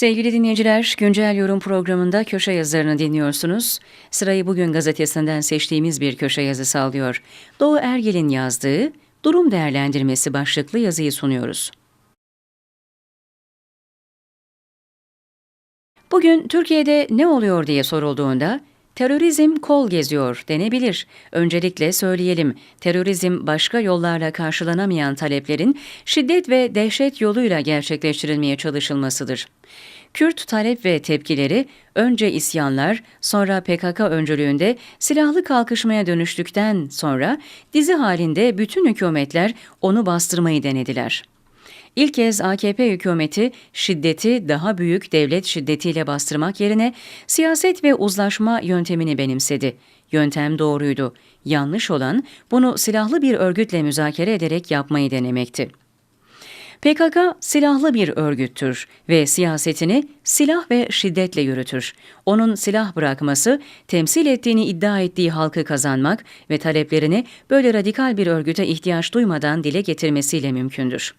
Sevgili dinleyiciler, Güncel Yorum programında köşe yazılarını dinliyorsunuz. Sırayı bugün gazetesinden seçtiğimiz bir köşe yazısı alıyor. Doğu Ergel'in yazdığı Durum Değerlendirmesi başlıklı yazıyı sunuyoruz. Bugün Türkiye'de ne oluyor diye sorulduğunda terörizm kol geziyor denebilir. Öncelikle söyleyelim, terörizm başka yollarla karşılanamayan taleplerin şiddet ve dehşet yoluyla gerçekleştirilmeye çalışılmasıdır. Kürt talep ve tepkileri önce isyanlar, sonra PKK öncülüğünde silahlı kalkışmaya dönüştükten sonra dizi halinde bütün hükümetler onu bastırmayı denediler. İlk kez AKP hükümeti şiddeti daha büyük devlet şiddetiyle bastırmak yerine siyaset ve uzlaşma yöntemini benimsedi. Yöntem doğruydu. Yanlış olan bunu silahlı bir örgütle müzakere ederek yapmayı denemekti. PKK silahlı bir örgüttür ve siyasetini silah ve şiddetle yürütür. Onun silah bırakması, temsil ettiğini iddia ettiği halkı kazanmak ve taleplerini böyle radikal bir örgüte ihtiyaç duymadan dile getirmesiyle mümkündür.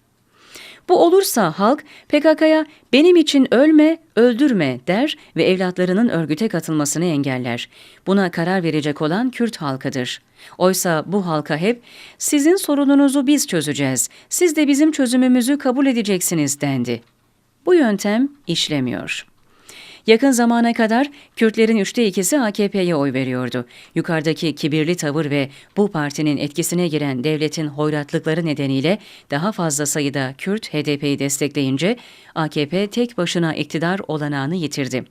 Bu olursa halk PKK'ya benim için ölme, öldürme der ve evlatlarının örgüte katılmasını engeller. Buna karar verecek olan Kürt halkıdır. Oysa bu halka hep sizin sorununuzu biz çözeceğiz, siz de bizim çözümümüzü kabul edeceksiniz dendi. Bu yöntem işlemiyor. Yakın zamana kadar Kürtlerin üçte ikisi AKP'ye oy veriyordu. Yukarıdaki kibirli tavır ve bu partinin etkisine giren devletin hoyratlıkları nedeniyle daha fazla sayıda Kürt HDP'yi destekleyince AKP tek başına iktidar olanağını yitirdi.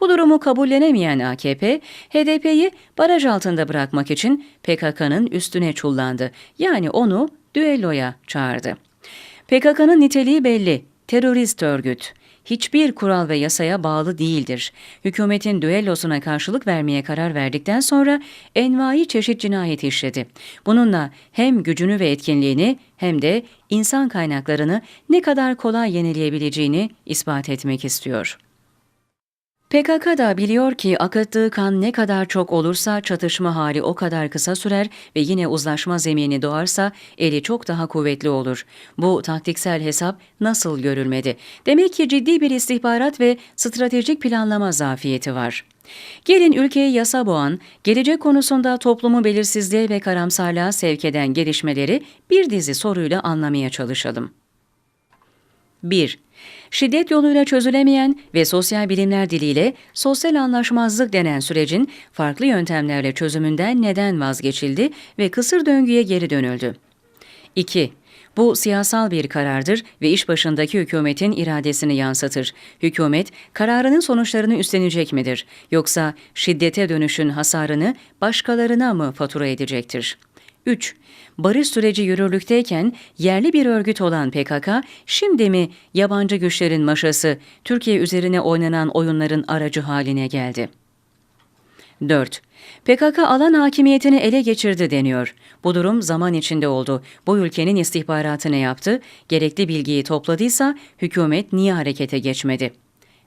Bu durumu kabullenemeyen AKP, HDP'yi baraj altında bırakmak için PKK'nın üstüne çullandı. Yani onu düelloya çağırdı. PKK'nın niteliği belli, terörist örgüt hiçbir kural ve yasaya bağlı değildir. Hükümetin düellosuna karşılık vermeye karar verdikten sonra envai çeşit cinayet işledi. Bununla hem gücünü ve etkinliğini hem de insan kaynaklarını ne kadar kolay yenileyebileceğini ispat etmek istiyor. PKK da biliyor ki akıttığı kan ne kadar çok olursa çatışma hali o kadar kısa sürer ve yine uzlaşma zemini doğarsa eli çok daha kuvvetli olur. Bu taktiksel hesap nasıl görülmedi? Demek ki ciddi bir istihbarat ve stratejik planlama zafiyeti var. Gelin ülkeyi yasa boğan, gelecek konusunda toplumu belirsizliğe ve karamsarlığa sevk eden gelişmeleri bir dizi soruyla anlamaya çalışalım. 1. Şiddet yoluyla çözülemeyen ve sosyal bilimler diliyle sosyal anlaşmazlık denen sürecin farklı yöntemlerle çözümünden neden vazgeçildi ve kısır döngüye geri dönüldü? 2. Bu siyasal bir karardır ve iş başındaki hükümetin iradesini yansıtır. Hükümet kararının sonuçlarını üstlenecek midir yoksa şiddete dönüşün hasarını başkalarına mı fatura edecektir? 3. Barış süreci yürürlükteyken yerli bir örgüt olan PKK şimdi mi yabancı güçlerin maşası Türkiye üzerine oynanan oyunların aracı haline geldi? 4. PKK alan hakimiyetini ele geçirdi deniyor. Bu durum zaman içinde oldu. Bu ülkenin istihbaratı ne yaptı? Gerekli bilgiyi topladıysa hükümet niye harekete geçmedi?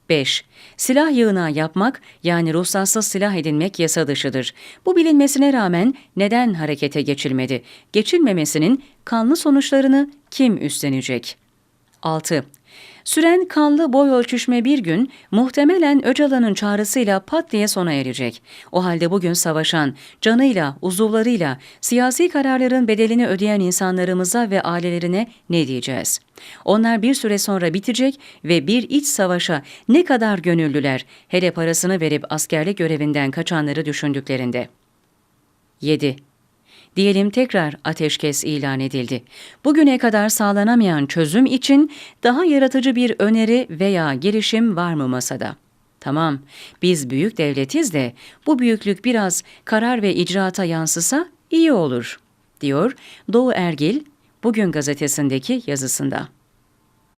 5. Silah yığına yapmak yani ruhsatsız silah edinmek yasa dışıdır. Bu bilinmesine rağmen neden harekete geçilmedi? Geçilmemesinin kanlı sonuçlarını kim üstlenecek? 6. Süren kanlı boy ölçüşme bir gün muhtemelen Öcalan'ın çağrısıyla pat diye sona erecek. O halde bugün savaşan, canıyla, uzuvlarıyla siyasi kararların bedelini ödeyen insanlarımıza ve ailelerine ne diyeceğiz? Onlar bir süre sonra bitecek ve bir iç savaşa ne kadar gönüllüler, hele parasını verip askerlik görevinden kaçanları düşündüklerinde. 7. Diyelim tekrar ateşkes ilan edildi. Bugüne kadar sağlanamayan çözüm için daha yaratıcı bir öneri veya girişim var mı masada? Tamam, biz büyük devletiz de bu büyüklük biraz karar ve icraata yansısa iyi olur, diyor Doğu Ergil bugün gazetesindeki yazısında.